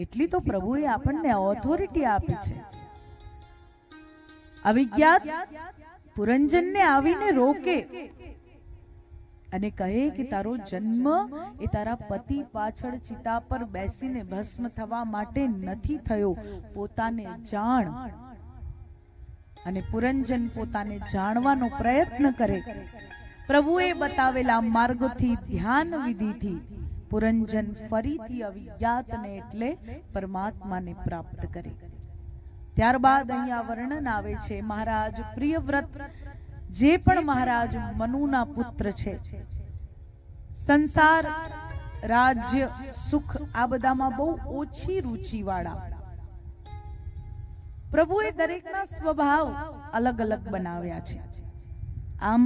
એટલી તો પ્રભુએ આપણને ઓથોરિટી આપી છે. અવિજ્ઞાત પુરંજનને આવીને રોકે. અને કહે કે તારો જન્મ એ તારા પતિ પાછળ ચિતા પર બેસીને ભસ્મ થવા માટે નથી થયો. પોતાને જાણ. અને પુરંજન પોતાને જાણવાનો પ્રયત્ન કરે. પ્રભુએ બતાવેલા માર્ગોથી ધ્યાન વિધિથી. પુરંજન ફરીથી અવિજ્ઞાતને એટલે પરમાત્માને પ્રાપ્ત કરે. ત્યારબાદ અહીંયા વર્ણન આવે છે, મહારાજ પ્રિયવ્રત જે પણ મહારાજ મનુના પુત્ર છે, સંસાર, રાજ્ય, સુખ, આ બધામાં બહુ ઓછી રુચિ વાળા પ્રભુએ દરેકના સ્વભાવ અલગ અલગ બનાવ્યા છે. આમ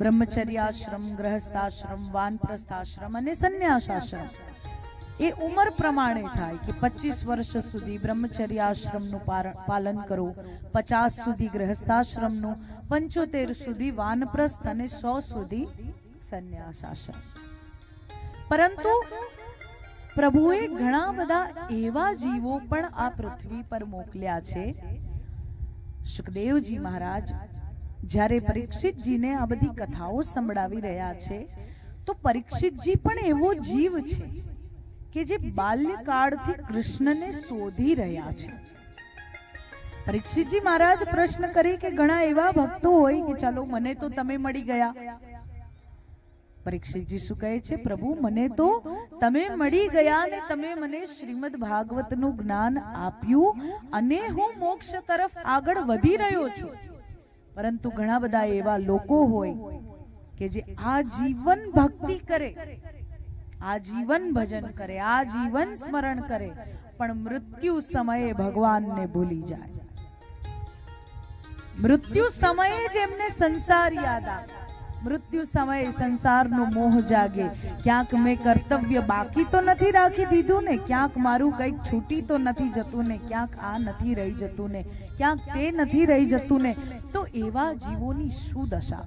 બ્રહ્મચર્યાશ્રમ, ગ્રહસ્થાશ્રમ, વાનપ્રસ્થાશ્રમ અને સંન્યાસાશ્રમ. એ ઉંમર પ્રમાણે થાય કે પચીસ વર્ષ સુધી બ્રહ્મચર્યાશ્રમનું પાલન કરો પચાસ સુધી ગ્રહસ્થાશ્રમનું, પંચોતેર સુધી વાનપ્રસ્થ અને સો સુધી સંન્યાસાશ્રમ. પરંતુ પ્રભુએ ઘણા બધા એવા જીવો પણ આ પૃથ્વી પર મોકલ્યા છે. સુખદેવજી મહારાજ જ્યારે પરીક્ષિતજીને આ બધી કથાઓ સંભળાવી રહ્યા છે, તો પરીક્ષિતજી પણ એવો જીવ છે કે જે બાલ્યકાળથી કૃષ્ણને શોધી રહ્યા છે. પરીક્ષિતજી મહારાજ પ્રશ્ન કરી કે ઘણા એવા ભક્તો હોય કે ચાલો મને તો તમે મળી ગયા. પરીક્ષિતજી શું કહે છે? પ્રભુ, મને તો તમે મળી ગયા ને તમે મને શ્રીમદ ભાગવતનું જ્ઞાન આપ્યું અને હું મોક્ષ તરફ આગળ વધી રહ્યો છું. પરંતુ ઘણા બધા એવા લોકો હોય કે જે આજીવન ભક્તિ કરે, આ જીવન ભજન કરે, આ જીવન સ્મરણ કરે, પણ મૃત્યુ સમયે ભગવાનને ભૂલી જાય. મૃત્યુ સમયે જ એમને સંસાર યાદ આવે. મૃત્યુ સમયે સંસારનો મોહ જાગે. ક્યાંક મેં કર્તવ્ય બાકી તો નથી રાખી દીધું ને, ક્યાંક મારું કંઈક છૂટી તો નથી જતું ને, ક્યાંક આ નથી રહી જતું ને, ક્યાંક તે નથી રહી જતું ને, તો એવા જીવોની શું દશા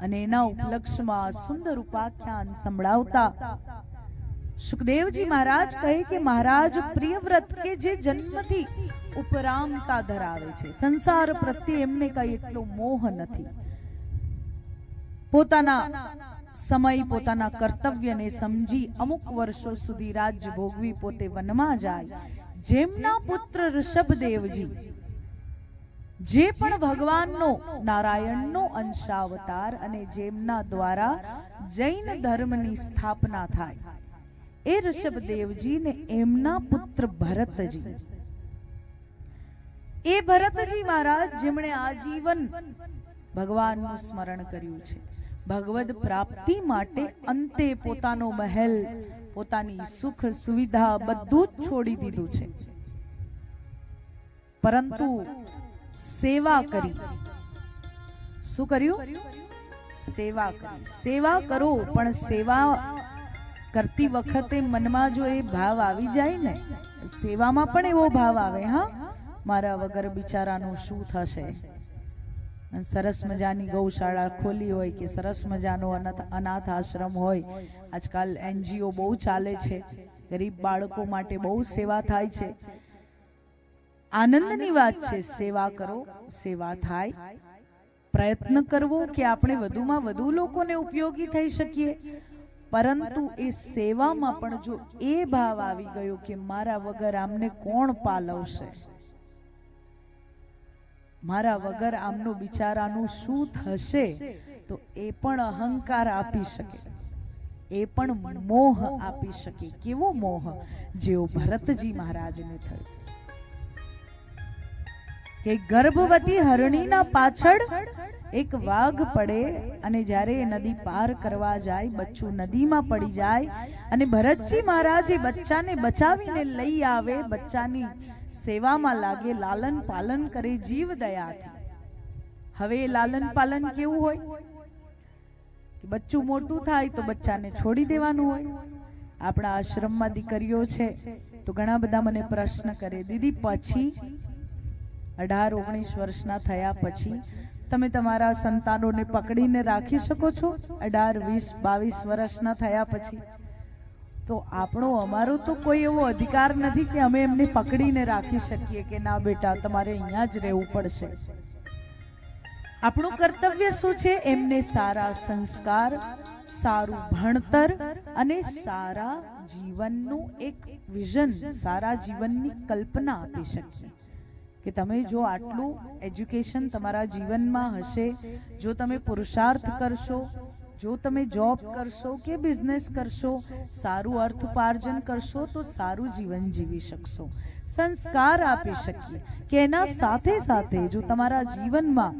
અને એના ઉપલક્ષમાં સુંદર ઉપાખ્યાન સંભળાવતા સુખદેવજી મહારાજ કહે કે, મહારાજ, પ્રિયવ્રત કે જે જન્મથી ઉપરામતા ધરાવે છે. સંસાર પ્રત્યે એમને કઈ એટલો મોહ નથી. પોતાના સમય, પોતાના કર્તવ્યને સમજી અમુક વર્ષો સુધી રાજ્ય ભોગવી પોતે વનમાં જાય. જેમના પુત્ર ઋષભદેવજી, જે પણ ભગવાનનો નારાયણનો અંશાવતાર અને જેમના દ્વારા જૈન ધર્મની સ્થાપના થાય, એ ઋષભદેવજી ને એમના પુત્ર ભરતજી. એ ભરતજી મહારાજ, જેમણે આજીવન ભગવાનનું સ્મરણ કર્યું છે. ભગવદ પ્રાપ્તિ માટે અંતે પોતાનો મહેલ, પોતાની સુખ સુવિધા બધું જ છોડી દીધું છે. પરંતુ સેવા કરી. શું કર્યું? સેવા કરી. સેવા કરો, પણ સેવા કરતી વખતે મનમાં જો એ ભાવ આવી જાય ને, સેવામાં પણ એવો ભાવ આવે, હા? મારા વગર બિચારાનું શું થશે? સરસ મજાની ગૌશાળા ખોલી હોય કે સરસ મજાનો અનાથ આશ્રમ હોય. આજકાલ એનજીઓ બહુ ચાલે છે. ગરીબ બાળકો માટે બહુ સેવા થાય છે. આનંદની વાત છે, સેવા કરો, સેવા થાય. પ્રયત્ન કરવો કે આપણે વધુમાં વધુ લોકોને ઉપયોગી થઈ શકીએ. પરંતુ એ સેવામાં પણ જો એ ભાવ આવી ગયો કે મારા વગર આમને કોણ પાલવશે? મારા વગર આમનું બિચારાનું શું થશે? તો એ પણ અહંકાર આપી શકે. એ પણ મોહ આપી શકે. કેવો મોહ? જેવો ભરતજી મહારાજને થયો. કે ગર્ભવતી હરણીના પાછળ એક વાઘ પડે અને જ્યારે એ નદી પાર કરવા જાય, બચ્ચું નદીમાં પડી જાય અને ભરતજી મહારાજ એ બચ્ચાને બચાવીને લઈ આવે, બચ્ચાની સેવામાં લાગે લાલન પાલન કરે જીવ દયાથી. હવે લાલન પાલન કેવું હોય? કે બચ્ચું મોટું થાય તો બચ્ચાને છોડી દેવાનું હોય? આપણા આશ્રમમાં દીકરીઓ છે, તો ઘણા બધા મને પ્રશ્ન કરે, દીદી, પછી? અઢાર, ઓગણીસ વર્ષના થયા પછી તમે તમારા સંતાનોને પકડીને રાખી શકો છો? અઢાર, વીસ, બાવીસ વર્ષના થયા પછી. તો આપણો, અમારો તો કોઈ એવો અધિકાર નથી કે અમે એમને પકડીને રાખી શકીએ કે ના બેટા, તમારે અહીંયા જ રહેવું પડશે. આપણું કર્તવ્ય શું છે? એમને સારા સંસ્કાર, સારું ભણતર અને સારા જીવનનું એક વિઝન, સારા જીવનની કલ્પના આપી શકીએ. કે તમે જો આટલું એજ્યુકેશન તમારા જીવનમાં હશે, જો તમે પુરુષાર્થ કરશો જો તમે જોબ કરશો કે બિઝનેસ કરશો, સારું અર્થપાર્જન કરશો, તો સારું જીવન જીવી શકશો. સંસ્કાર આપી શકીએ કે એના સાથે સાથે જો તમારા જીવનમાં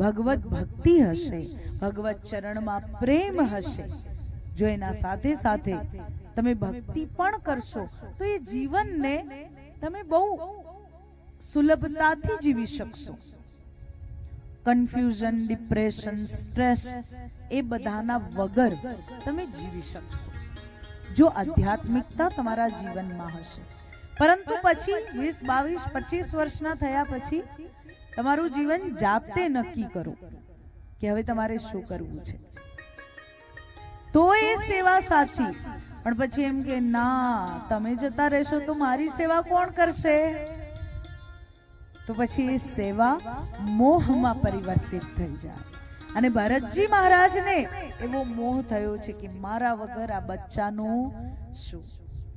ભગવત ભક્તિ હશે, ભગવત ચરણમાં પ્રેમ હશે, જો એના સાથે સાથે તમે ભક્તિ પણ કરશો, તો એ જીવનને તમે બહુ સુલભતાથી જીવી શકશો. કન્ફ્યુઝન ડિપ્રેશન સ્ટ્રેસ એ બધાના વગર તમે જીવી શકશો. જો આધ્યાત્મિકતા તમારા જીવનમાં હશે. પરંતુ પછી વીસ, બાવીસ, પચીસ વર્ષના થયા પછી તમારું જીવન જાતે નક્કી કરો કે હવે તમારે શું કરવું છે. તો એ સેવા સાચી. પણ પછી એમ કે, ના, તમે જતા રહેશો તો મારી સેવા કોણ કરશે? તો પછી એ સેવા મોહમાં પરિવર્તિત થઈ જાય. અને ભરતજી મહારાજને એવો મોહ થયો છે કે મારા વગર આ બચ્ચાનું શું?